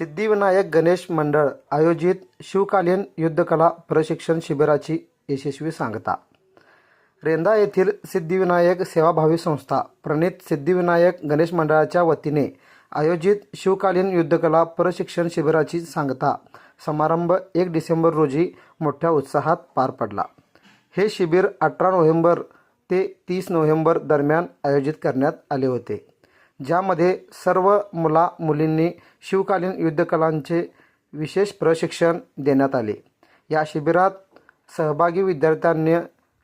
सिद्धिविनायक गणेश मंडळ आयोजित शिवकालीन युद्धकला प्रशिक्षण शिबिराची यशस्वी सांगता. रेंदा येथील सिद्धिविनायक सेवाभावी संस्था प्रणित सिद्धिविनायक गणेश मंडळाच्या वतीने आयोजित शिवकालीन युद्धकला प्रशिक्षण शिबिराची सांगता समारंभ एक डिसेंबर रोजी मोठ्या उत्साहात पार पडला. हे शिबिर अठरा नोव्हेंबर ते तीस नोव्हेंबर दरम्यान आयोजित करण्यात आले होते. ज्यामध्ये सर्व मुला मुलींनी शिवकालीन युद्धकलांचे विशेष प्रशिक्षण देण्यात आले. या शिबिरात सहभागी विद्यार्थ्यांनी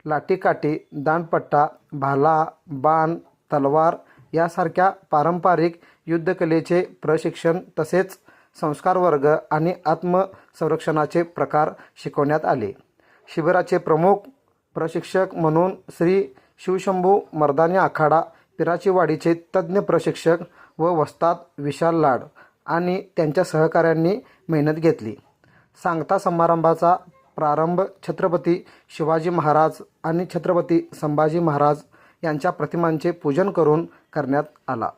लाठीकाठी दांडपट्टा भाला बाण तलवार यासारख्या पारंपरिक युद्धकलेचे प्रशिक्षण तसेच संस्कार वर्ग आणि आत्मसंरक्षणाचे प्रकार शिकवण्यात आले. शिबिराचे प्रमुख प्रशिक्षक म्हणून श्री शिवशंभू मर्दानी आखाडा पिराचीवाडीचे तज्ज्ञ प्रशिक्षक व वस्ताद विशाल लाड आणि त्यांच्या सहकाऱ्यांनी मेहनत घेतली. सांगता समारंभाचा प्रारंभ छत्रपती शिवाजी महाराज आणि छत्रपती संभाजी महाराज यांच्या प्रतिमांचे पूजन करून करण्यात आला.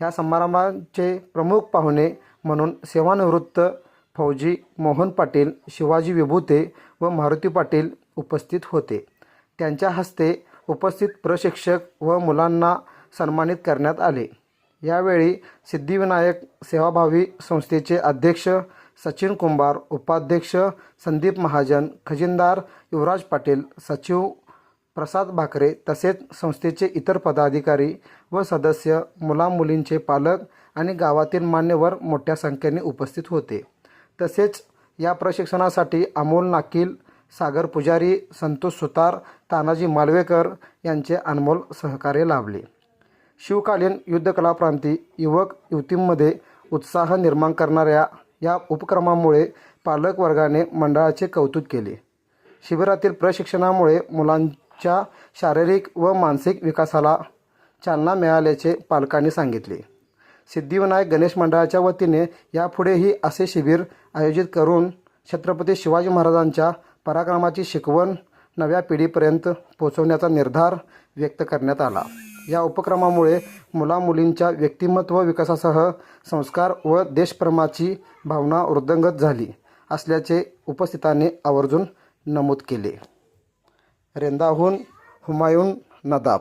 या समारंभाचे प्रमुख पाहुणे म्हणून सेवानिवृत्त फौजी मोहन पाटील शिवाजी विभूते व मारुती पाटील उपस्थित होते. त्यांच्या हस्ते उपस्थित प्रशिक्षक व मुलांना सन्मानित करण्यात आले. यावेळी सिद्धिविनायक सेवाभावी संस्थेचे अध्यक्ष सचिन कुंभार उपाध्यक्ष संदीप महाजन खजिनदार युवराज पाटील सचिव प्रसाद भाकरे तसेच संस्थेचे इतर पदाधिकारी व सदस्य मुलामुलींचे पालक आणि गावातील मान्यवर मोठ्या संख्येने उपस्थित होते. तसेच या प्रशिक्षणासाठी अमोल नाकील सागर पुजारी संतोष सुतार तानाजी मालवेकर यांचे अनमोल सहकार्य लाभले. शिवकालीन युद्धकलाप्रांती युवक युवतींमध्ये उत्साह निर्माण करणाऱ्या या उपक्रमामुळे पालक वर्गाने मंडळाचे कौतुक केले. शिबिरातील प्रशिक्षणामुळे मुलांच्या शारीरिक व मानसिक विकासाला चालना मिळाल्याचे पालकांनी सांगितले. सिद्धिविनायक गणेश मंडळाच्या वतीने यापुढेही असे शिबिर आयोजित करून छत्रपती शिवाजी महाराजांच्या पराक्रमाची शिकवण नव्या पिढीपर्यंत पोचवण्याचा निर्धार व्यक्त करण्यात आला. या उपक्रमामुळे मुलामुलींच्या व्यक्तिमत्व विकासासह संस्कार व देशप्रेमाची भावना वृद्धंगत झाली असल्याचे उपस्थितांनी आवर्जून नमूद केले. रेंदाहून हुमायून नदाब